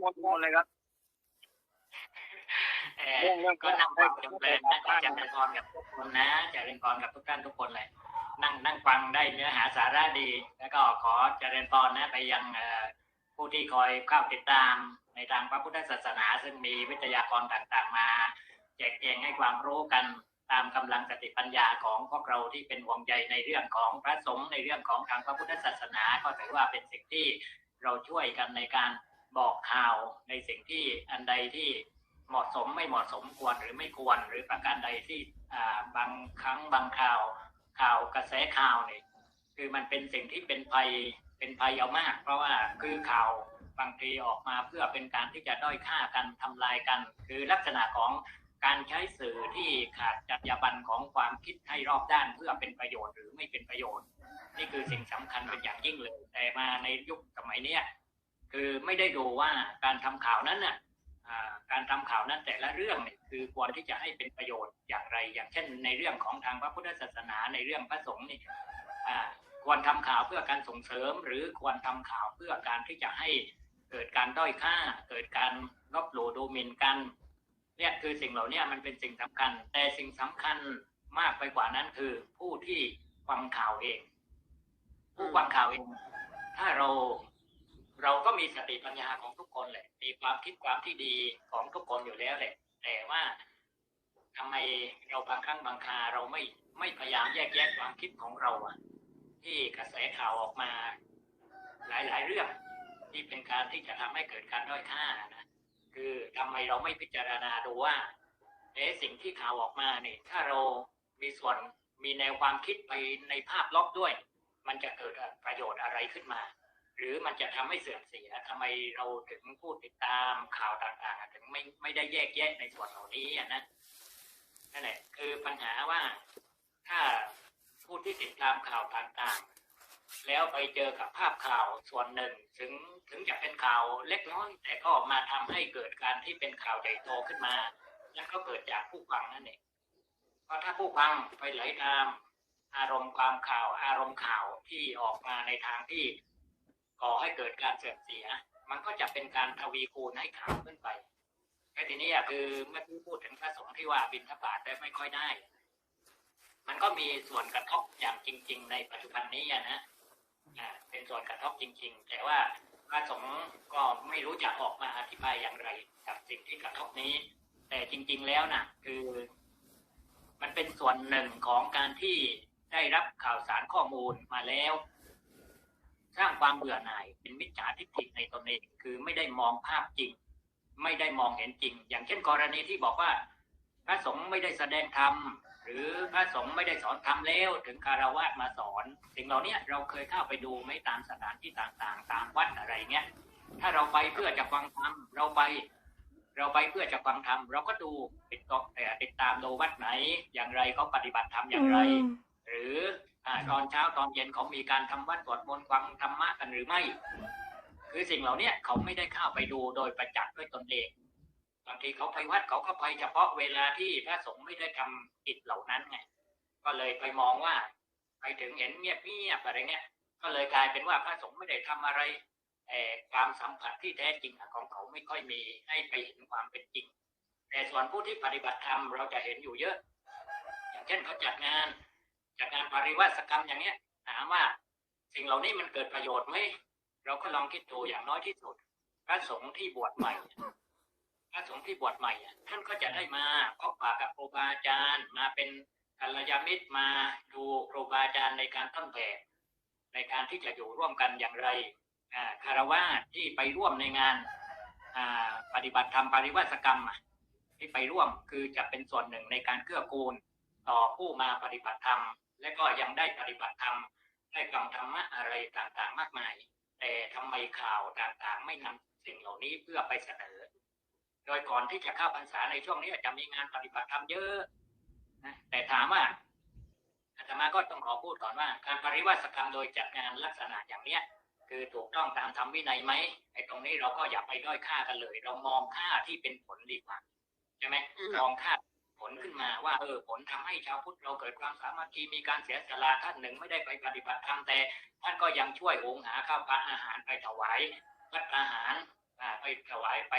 หมดหมดเลยครับเอ่อเรื่งเรื่องก็นั่งฟังจำเพลินนะเจริญพรกับทุกคนนะเจริญพรกับทุกท่านทุกคนเลย นั่งนั่งฟังได้เนื้อหาสาระดี แล้วก็ขอเจริญพรนะไปยังผู้ที่คอยเข้าติดตามในทางพระพุทธศาสนา ซึ่งมีวิทยากรต่างๆ มาแจกแจงให้ความรู้กันตามกำลังสติปัญญาของพวกเราที่เป็นห่วงใยในเรื่องของพระสงฆ์ในเรื่องของทางพระพุทธศาสนา ก็ถือว่าเป็นสิ่งที่เราช่วยกันในการ บอกข่าวในสิ่งที่อันใดที่เหมาะสมไม่เหมาะสมควรหรือไม่ควร หรือประการใดที่บางครั้งบางข่าวข่าวกระแสข่าวเนี่ยคือมันเป็นสิ่งที่เป็นภัยเป็นภัยเอามาก เพราะว่าคือข่าวบางทีออกมาเพื่อเป็นการที่จะด้อยค่ากันทำลายกัน คือลักษณะของการใช้สื่อที่ขาดจรรยาบรรณของความคิดให้รอบด้านเพื่อเป็นประโยชน์หรือไม่เป็นประโยชน์ นี่คือสิ่งสำคัญเป็นอย่างยิ่งเลย แต่มาในยุคสมัยเนี้ย คือไม่ได้ดูว่าการทำข่าวนั้นน่ะการทำข่าวนั้นแต่ละเรื่องเนี่ยคือควรที่จะให้เป็นประโยชน์อย่างไร อย่างเช่น ในเรื่องของทางพระพุทธศาสนาในเรื่องพระสงฆ์นี่ควรทำข่าวเพื่อการส่งเสริม หรือควรทำข่าวเพื่อการที่จะให้เกิดการด้อยค่า เกิดการลบหลู่ดูหมิ่นกันเนี่ยคือสิ่งเหล่านี้มันเป็นสิ่งสำคัญ แต่สิ่งสำคัญมากไปกว่านั้นคือผู้ที่ฟังข่าวเอง ผู้ฟังข่าวเอง ถ้าเรา เราก็มีสติปัญญาของทุกคนแหละ มีความคิดความที่ดีของทุกคนอยู่แล้วแหละ แต่ว่าทำไมเราบางครั้งบางคราเราไม่ไม่พยายามแยกแยะความคิดของเราอะที่กระแสข่าวออกมา หลายๆเรื่อง ที่เป็นการที่จะทำให้เกิดการด้อยค่านะคือทำไมเราไม่พิจารณาดูว่าเอ๊สิ่งที่ข่าวออกมาเนี่ยถ้าเรามีส่วนมีแนวความคิดไปในภาพลบด้วย มันจะเกิดประโยชน์อะไรขึ้นมา หรือมันจะทำให้เสื่อมเสียทำไมเราถึงผู้ติดตามข่าวต่างๆถึงไม่ไม่ได้แยกแยะในส่วนเหล่านี้อะนะนั่นแหละคือปัญหาว่าถ้าผู้ที่ติดตามข่าวต่างๆ แล้วไปเจอกับภาพข่าวส่วนหนึ่ง ถึงถึงจะเป็นข่าวเล็กน้อย แต่ก็มาทำให้เกิดการที่เป็นข่าวใหญ่โตขึ้นมาแล้วก็เกิดจากผู้ฟังนั่นเองเพราะถ้าผู้ฟังไปไหลตามอารมณ์ความข่าวอารมณ์ข่าวที่ออกมาในทางที่ ก่อให้เกิดการเสื่อมเสีย มันก็จะเป็นการทวีคูณให้ข่าวขึ้นไปแค่ทีนี้อะคือเมื่อที่พูดถึงพระสงฆ์ที่ว่าบินทบาทได้ไม่ค่อยได้ มันก็มีส่วนกระทบอย่างจริง ๆ ในปัจจุบันนี้อะนะเป็นส่วนกระทบจริง ๆ แต่ว่าพระสงฆ์ก็ไม่รู้จะออกมาอธิบายอย่างไรกับสิ่งที่กระทบนี้ แต่จริง ๆ แล้วนะคือ มันเป็นส่วนหนึ่งของการที่ได้รับข่าวสารข้อมูลมาแล้ว สร้างความเบื่อหน่ายเป็นมิจฉาทิฏฐิในตนเองคือไม่ได้มองภาพจริง ไม่ได้มองเห็นจริง อย่างเช่นกรณีที่บอกว่า พระสงฆ์ไม่ได้แสดงธรรมหรือพระสงฆ์ไม่ได้สอนธรรมแล้วถึงคารวะมาสอนสิ่งเหล่านี้เราเคยเข้าไปดูไหม่ตามสถานที่ต่างๆ ตามวัดอะไรเงี้ยถ้าเราไปเพื่อจะฟังธรรมเราไป เราไปเพื่อจะฟังธรรมเราก็ดูติดต่อแต่ติดตามดูวัดไหน อย่างไรเขาปฏิบัติธรรมอย่างไรอืมหรืออ่า ตอนเช้าตอนเย็นเขามีการทำวัดสวดมนต์ฟังธรรมะกันหรือไม่ คือสิ่งเหล่านี้เขาไม่ได้เข้าไปดูโดยประจักษ์ด้วยตนเองบางทีเขาไปวัดเขาก็ไปเฉพาะเวลาที่พระสงฆ์ไม่ได้ทำกิจเหล่านั้นไงก็เลยไปมองว่า ไปถึงเห็นเงียบเงียบอะไรเงี้ย ก็เลยกลายเป็นว่าพระสงฆ์ไม่ได้ทำอะไรแต่ความสัมผัสที่แท้จริงของเขาไม่ค่อยมีให้ไปเห็นความเป็นจริง แต่ส่วนผู้ที่ปฏิบัติธรรมเราจะเห็นอยู่เยอะ อย่างเช่นเขาจัดงาน จากงานปริวัติกรรมอย่างเนี้ยถามว่าสิ่งเหล่านี้มันเกิดประโยชน์ไหมเราก็ลองคิดดูอย่างน้อยที่สุด พระสงฆ์ที่บวชใหม่พระสงฆ์ที่บวชใหม่ท่านก็จะได้มาพบปะกับครูบาอาจารย์มาเป็นกัลยาณมิตรมาดูครูบาอาจารย์ในการต้นแบบในการที่จะอยู่ร่วมกันอย่างไรคารวะที่ไปร่วมในงานปฏิบัติธรรมปริวัติกรรมที่ไปร่วมคือจะเป็นส่วนหนึ่งในการเกื้อกูลต่อผู้มาปฏิบัติธรรม และก็ยังได้ปฏิบัติธรรมได้ฟังธรรมะอะไรต่างๆ มากมาย แต่ทำไมข่าวต่างๆ ไม่นำสิ่งเหล่านี้เพื่อไปเสนอ โดยก่อนที่จะเข้าพรรษาในช่วงนี้จะมีงานปฏิบัติธรรมเยอะนะแต่ถามว่าอาตมาก็ต้องขอพูดก่อนว่า การปริวัติกรรมโดยจัดงานลักษณะอย่างเนี้ย คือถูกต้องตามธรรมวินัยไหมไอ้ตรงนี้เราก็อย่าไปด้อยค่ากันเลย เรามองค่าที่เป็นผลดีกว่าใช่ไหมอืมมองค่า ผลขึ้นมาว่า เออผลทำให้ชาวพุทธเราเกิดความสามัคคีมีการเสียสละท่านหนึ่งไม่ได้ไปปฏิบัติธรรมแต่ ท่านก็ยังช่วยหุงหาข้าวปลาอาหารไปถวายวัดอาหารอ่าไปถวายไป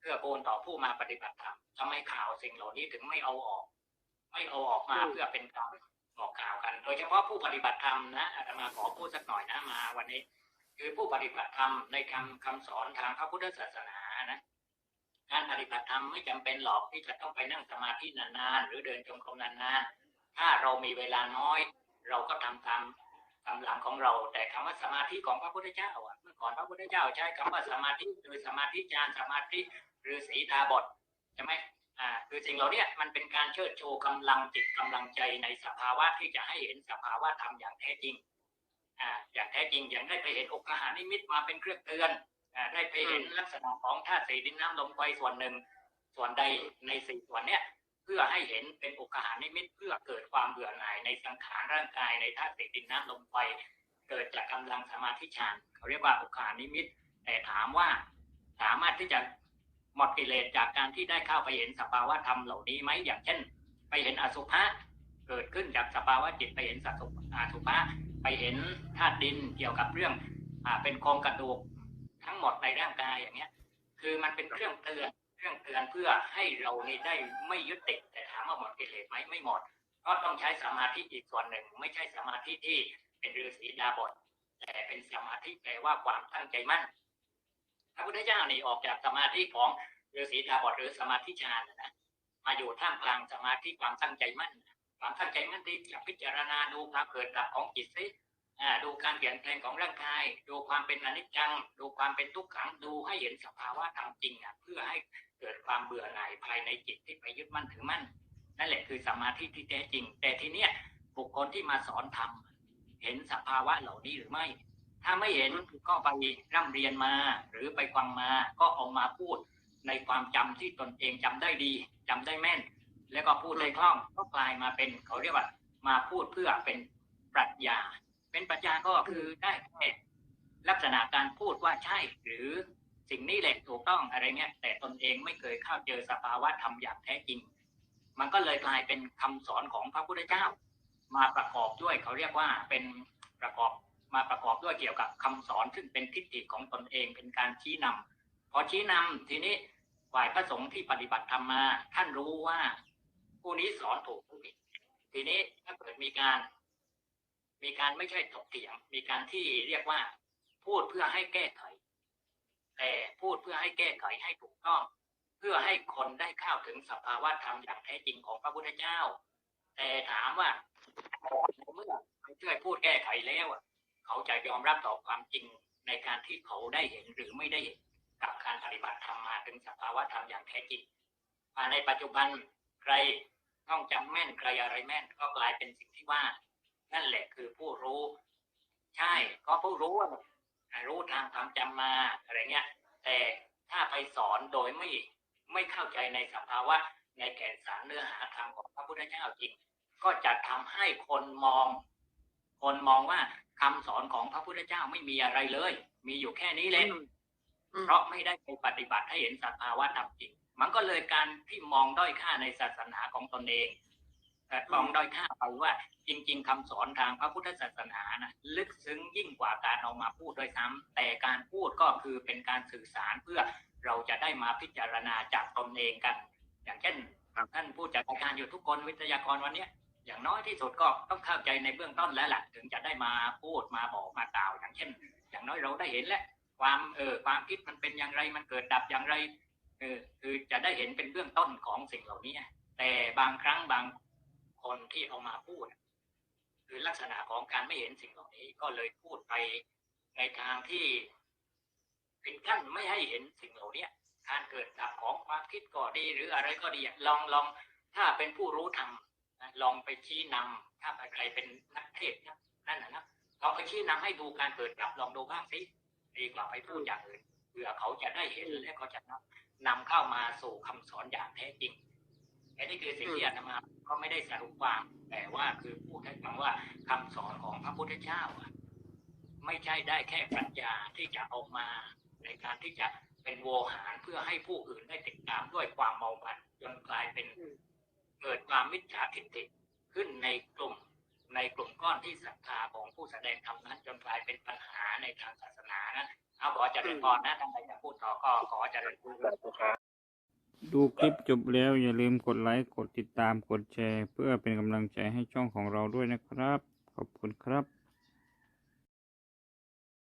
เพื่อโกนต่อผู้มาปฏิบัติธรรมทำไมข่าวสิ่งเหล่านี้ถึงไม่เอาออก ไม่เอาออกมาอืมเพื่อเป็นการบอกข่าวกัน โดยเฉพาะผู้ปฏิบัติธรรมนะอาตมาขอพูดสักหน่อยนะมาวันนี้ คือผู้ปฏิบัติธรรมในคำคำสอนทางพระพุทธศาสนานะ การปฏิบัติธรรมไม่จำเป็นหรอกที่จะต้องไปนั่งสมาธินานๆ หรือเดินจงกรมนานๆ ถ้าเรามีเวลาน้อย เราก็ทำตามกำลังของเรา แต่คำว่าสมาธิของพระพุทธเจ้าอะเมื่อก่อนพระพุทธเจ้าใช้คำว่าสมาธิคือสมาธิฌานสมาธิหรือสีตาบทใช่ไหมอ่าคือสิ่งเหล่าเนี้ยมันเป็นการเชิดโชว์กำลังจิตกำลังใจในสภาวะที่จะให้เห็นสภาวะธรรมอย่างแท้จริงอ่าอย่างแท้จริงอย่างได้ไปเห็นอกหานิมิตมาเป็นเครื่องเตือน ได้ไปเห็นลักษณะของธาตุสี่ดินน้ำลมไฟส่วนหนึ่ง ส่วนใดในสี่ส่วนเนี้ยเพื่อให้เห็นเป็นโอกาหานิมิตเพื่อเกิดความเบื่อหน่ายในสังขารร่างกายในธาตุสี่ดินน้ำลมไฟเกิดจากกำลังสมาธิฌานเขาเรียกว่าโอกาสนิมิต แต่ถามว่าสามารถที่จะหมดกิเลสจากการที่ได้เข้าไปเห็นสภาวะธรรมเหล่านี้ไหมอย่างเช่น ไปเห็นอสุภะเกิดขึ้นจากสภาวะจิตไปเห็นสัสุอสุภะไปเห็นธาตุดินเกี่ยวกับเรื่องอ่าเป็นโครงกระดูก ทั้งหมดในร่างกายอย่างเงี้ย คือมันเป็นเครื่องเตือนเครื่องเตือนเพื่อให้เรานี่ได้ไม่ยึดติดแต่ถามว่าหมดกิเลสไหมไม่หมดเพราะต้องใช้สมาธิอีกส่วนหนึ่ง ไม่ใช่สมาธิที่เป็นฤาษีดาบทแต่เป็นสมาธิแปลว่าความตั้งใจมั่นพระพุทธเจ้านี่ออกจากสมาธิของฤาษีดาบทหรือสมาธิฌานนะมาอยู่ท่ามกลางสมาธิความตั้งใจมั่น ความตั้งใจมั่นที่จะพิจารณาดูความเกิดดับของจิตสิ ดูการเปลี่ยนแปลงของร่างกาย ดูความเป็นอนิจจัง ดูความเป็นทุกขัง ดูให้เห็นสภาวะธรรมจริงอะเพื่อให้เกิดความเบื่อหน่ายภายในจิตที่ไปยึดมั่นถือมั่น นั่นแหละคือสมาธิที่แท้จริง แต่ทีเนี้ยบุคคลที่มาสอนธรรมเห็นสภาวะเหล่านี้หรือไม่ ถ้าไม่เห็นก็ไปร่ำเรียนมา หรือไปฟังมาก็เอามาพูดในความจำที่ตนเองจำได้ดีจำได้แม่น แล้วก็พูดได้คล่องก็กลายมาเป็นเขาเรียกว่า มาพูดเพื่อเป็นปรัชญา เป็นปรัชญาก็คือได้แค่ลักษณะการพูดว่าใช่ หรือสิ่งนี้แหละถูกต้องอะไรเงี้ย แต่ตนเองไม่เคยเข้าเจอสภาวะธรรมอย่างแท้จริง มันก็เลยกลายเป็นคำสอนของพระพุทธเจ้า มาประกอบด้วยเขาเรียกว่าเป็นประกอบมาประกอบด้วยเกี่ยวกับคำสอนซึ่งเป็นทิฏฐิของตนเองเป็นการชี้นำพอชี้นำทีนี้ฝ่ายพระสงฆ์ที่ปฏิบัติธรรมมาท่านรู้ว่า ผู้นี้สอนถูกผู้ผิดทีนี้ถ้าเกิดมีการ มีการไม่ใช่ถกเถียง มีการที่เรียกว่า พูดเพื่อให้แก้ไข แต่พูดเพื่อให้แก้ไขให้ถูกต้อง เพื่อให้คนได้เข้าถึงสภาวะธรรมอย่างแท้จริงของพระพุทธเจ้า แต่ถามว่าเมื่อไม่ช่วยพูดแก้ไขแล้วเขาจะยอมรับต่อความจริงในการที่เขาได้เห็นหรือไม่ได้เห็นกับการปฏิบัติธรรมมาถึงสภาวะธรรมอย่างแท้จริงในปัจจุบันใครต้องจำแม่นใครอะไรแม่นก็กลายเป็นสิ่งที่ว่า นั่นแหละคือผู้รู้ ใช่ก็ผู้รู้อะรู้ทางความจำมาอะไรเงี้ย แต่ถ้าไปสอนโดยไม่ไม่เข้าใจในสภาวะ ในแก่นสารเนื้อหาธรรมของพระพุทธเจ้าจริง ก็จะทำให้คนมอง คนมองว่าคำสอนของพระพุทธเจ้าไม่มีอะไรเลย มีอยู่แค่นี้แหละอืมอืมเพราะไม่ได้ไปปฏิบัติให้เห็นสภาวะธรรมจริง มันก็เลยการที่มองด้อยค่าในศาสนาของตนเองแต่ มองด้อยค่าไปว่า จริง ๆคำสอนทางพระพุทธศาสนานะลึกซึ้งยิ่งกว่าการเอามาพูดด้วยซ้ำแต่การพูดก็คือเป็นการสื่อสารเพื่อเราจะได้มาพิจารณาจากตนเองกัน อย่างเช่นครับท่านผู้จัดรายการอยู่ทุกคนวิทยากรวันเนี้ยอย่างน้อยที่สุดก็ต้องเข้าใจในเบื้องต้นแล้วแหละถึงจะได้มาพูดมาบอกมากล่าว อย่างเช่น อย่างน้อยเราได้เห็นแล้วความเออความคิดมันเป็นอย่างไรมันเกิดดับอย่างไรเออคือจะได้เห็นเป็นเบื้องต้นของสิ่งเหล่านี้ แต่บางครั้งบาง คนที่เอามาพูด คือลักษณะของการไม่เห็นสิ่งเหล่านี้ก็เลยพูดไปในทางที่เป็นขั้นไม่ให้เห็นสิ่งเหล่านี้การเกิดดับของความคิดก็ดี หรืออะไรก็ดีลองลองถ้าเป็นผู้รู้ธรรมลองไปชี้นำถ้าใครเป็นนักเทศน์นะนั่นนะนะลองไปชี้นำให้ดูการเกิดดับลองดูบ้างสิดีกว่าไปพูดอย่างอื่นเพื่อเขาจะได้เห็นและเขาจะนำนำเข้ามาสู่คำสอนอย่างแท้จริง อันนี้คือสิ่งที่อาตมาก็ไม่ได้สรุปความ แต่ว่าคือพูดให้ฟังว่าคำสอนของพระพุทธเจ้าอะไม่ใช่ได้แค่ปรัชญาที่จะเอามาในการที่จะเป็นโวหารเพื่อให้ผู้อื่นได้ติดตามด้วยความเมามันจนกลายเป็นเกิดความมิจฉาทิฏฐิขึ้นในกลุ่มในกลุ่มก้อนที่ศรัทธาของผู้แสดงธรรมนั้นจนกลายเป็นปัญหาในทางศาสนานะเอาขอเจริญพรนะท่านใดจะพูดต่อก็ขอเจริญพร ดูคลิปจบแล้วอย่าลืมกดไลค์ กดติดตาม กดแชร์ เพื่อเป็นกำลังใจให้ช่องของเราด้วยนะครับ ขอบคุณครับ